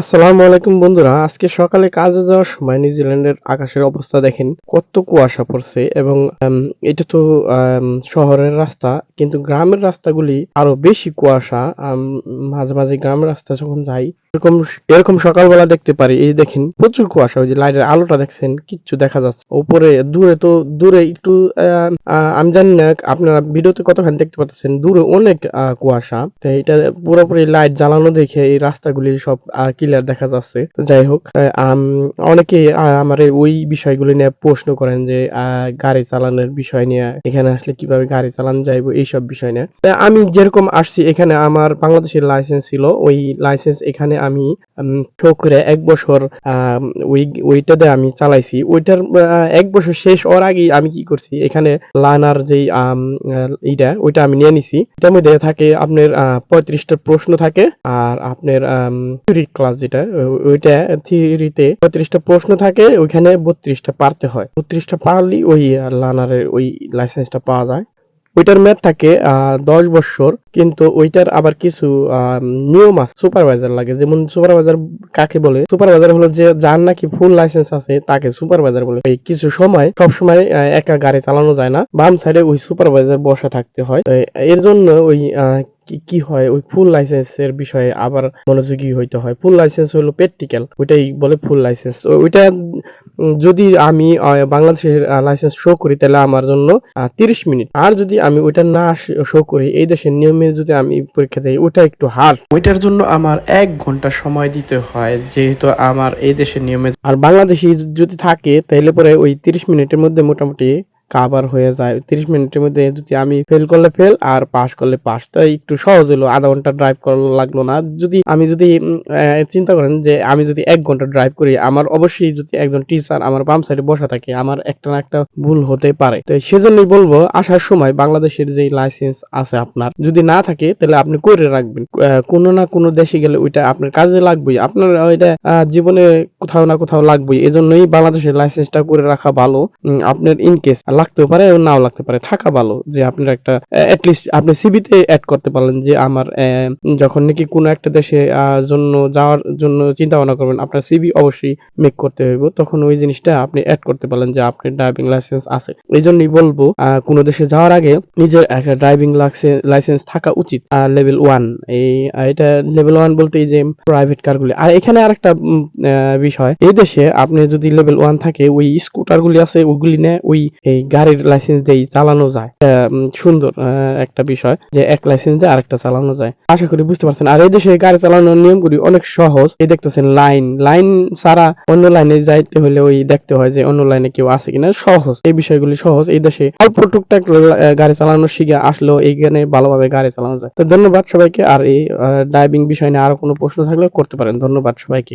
আসসালামু আলাইকুম বন্ধুরা, আজকে সকালে কাজে যাওয়ার সময় নিউজিল্যান্ডের আকাশের অবস্থা দেখেন, কত কুয়াশা পড়ছে এবং এটা তো শহরের রাস্তা, কিন্তু গ্রামের রাস্তাগুলি আরও বেশি কুয়াশা মাঝে মাঝে গ্রামের রাস্তা যখন যাই, এরকম এরকম সকালবেলা দেখতে পারি, এই দেখেন প্রচুর কুয়াশা, ওই যে লাইটের আলোটা দেখছেন, কিচ্ছু দেখা যাচ্ছে উপরে, দূরে তো, দূরে একটু আমি জানি না, আপনারা ভিডিওতে কতখানি দেখতে পাচ্ছেন, দূরে অনেক কুয়াশা, তো এটা পুরোপুরি লাইট জ্বালানো দেখে এই রাস্তাগুলি সব ক্লিয়ার দেখা যাচ্ছে। যাই হোক অনেকে আমার ওই বিষয়গুলো নিয়ে প্রশ্ন করেন যে গাড়ি চালানোর বিষয় নিয়ে, এখানে আসলে কীভাবে গাড়ি চালানো যাইব, এইসব বিষয় নিয়ে। আমি যেরকম আসছি, এখানে আমার বাংলাদেশের লাইসেন্স ছিল, ওই লাইসেন্স এখানে আমি শো করে এক বছর আম, ওই ওইটাতে আমি চালাইছি। ওইটার এক বছর শেষ হওয়ার আগেই আমি কি করছি এখানে লানার যেই এইটা ওইটা আমি নিয়ে নিছি। এটার মধ্যে থাকে আপনার পঁয়ত্রিশটা প্রশ্ন থাকে আর আপনার থিওরি ক্লাস যেটা ওইটা থিওরিতে পঁয়ত্রিশটা প্রশ্ন থাকে ওইখানে বত্রিশটা পারতে হয়। বত্রিশটা পারলেই ওই লানারের ওই লাইসেন্সটা পাওয়া যায়। ওইটার মেয়াদ থাকে দশ বছর কিন্তু ওইটার আবার কিছু নিয়ম আছে সুপারভাইজার লাগে। যেমন সুপারভাইজার কাকে বলে? সুপারভাইজার হলো যে যার নাকি ফুল লাইসেন্স আছে, তাকে সুপারভাইজার বলে। এই কিছু সময়, সব সময় একা গাড়ি চালানো যায় না। বাম সাইডে ওই সুপারভাইজার বসা থাকতে হয়। এর জন্য ওই কি হয়? ওই ফুল লাইসেন্সের বিষয়ে আবার মনোযোগী হইতে হয়। ফুল লাইসেন্স হলো প্র্যাকটিক্যাল ওইটাই বলে ফুল লাইসেন্স ওইটা যদি আমি বাংলাদেশের লাইসেন্স শো করি তাহলে আমার জন্য তিরিশ মিনিট। আর যদি আমি ওইটা না শো করি এই দেশের নিয়মে যদি আমি পরীক্ষা দিই ওইটা একটু হার ওইটার জন্য আমার এক ঘণ্টা সময় দিতে হয় যেহেতু আমার এই দেশের নিয়মে আর বাংলাদেশি যদি থাকে তাহলে পরে ওই তিরিশ মিনিটের মধ্যে মোটামুটি কাভার হয়ে যায়। তিরিশ মিনিটের মধ্যে যদি আমি ফেল করলে ফেল আর পাস করলে পাস তো একটু সহজ হলো, আধা ঘণ্টা ড্রাইভ করা লাগল না। যদি আমি যদি চিন্তা করেন যে আমি যদি এক ঘণ্টা ড্রাইভ করি, আমার অবশ্যই যদি একজন টিচার আমার বাম সাইডে বসা থাকে, আমার একটা না একটা ভুল হতে পারে। তো সেজন্যই বলব, আসার সময় বাংলাদেশের যে লাইসেন্স আছে আপনার, যদি না থাকে, তাহলে আপনি করে রাখবেন। কোনো না কোনো দেশে গেলে ওইটা আপনার কাজে লাগবেই। আপনার ওইটা জীবনে কোথাও না কোথাও লাগবেই। এজন্যই বাংলাদেশের লাইসেন্সটা করে রাখা ভালো। আপনার ইন কেস লাগতেও পারে এবং নাও লাগতে পারে। থাকা ভালো যে আপনার একটা অ্যাটলিস্ট আপনি সিবিতে অ্যাড করতে পারলেন যে আমার যখন নাকি কোনো একটা দেশে জন্য যাওয়ার জন্য চিন্তা ভাবনা করবেন আপনার সিবি অবশ্যই মেক করতে হইব। তখন ওই জিনিসটা আপনি অ্যাড করতে পারলেন যে আপনার ড্রাইভিং লাইসেন্স আছে। এই জন্যই বলব কোনো দেশে যাওয়ার আগে নিজের একটা ড্রাইভিং লাইসেন্স থাকা উচিত। লেভেল ওয়ান এই এটা লেভেল ওয়ান বলতে যে প্রাইভেট কারগুলি আর এখানে উম, আহ, বিষয় এই দেশে আপনি যদি লেভেল ওয়ান থাকে ওই স্কুটার গুলি আছে ওইগুলি নিয়ে ওই এই গাড়ির লাইসেন্স দিয়ে চালানো যায়। সুন্দর একটা বিষয় যে এক লাইসেন্স দিয়ে আরেকটা চালানো যায়। আশা করি বুঝতে পারছেন। আর এই দেশে গাড়ি চালানোর নিয়মগুলি অনেক সহজ। এই দেখতেছেন লাইন লাইন ছাড়া অন্য লাইনে যাইতে হলে ওই দেখতে হয় যে অন্য লাইনে কেউ আছে কিনা। সহজ। এই বিষয়গুলি সহজ। এই দেশে অল্প টুকটাক গাড়ি চালানো শিখে আসলেও এইখানে ভালোভাবে গাড়ি চালানো যায়। তো ধন্যবাদ সবাইকে। আর এই ড্রাইভিং বিষয় নিয়ে আরও কোনো প্রশ্ন থাকলে করতে পারেন। ধন্যবাদ সবাইকে।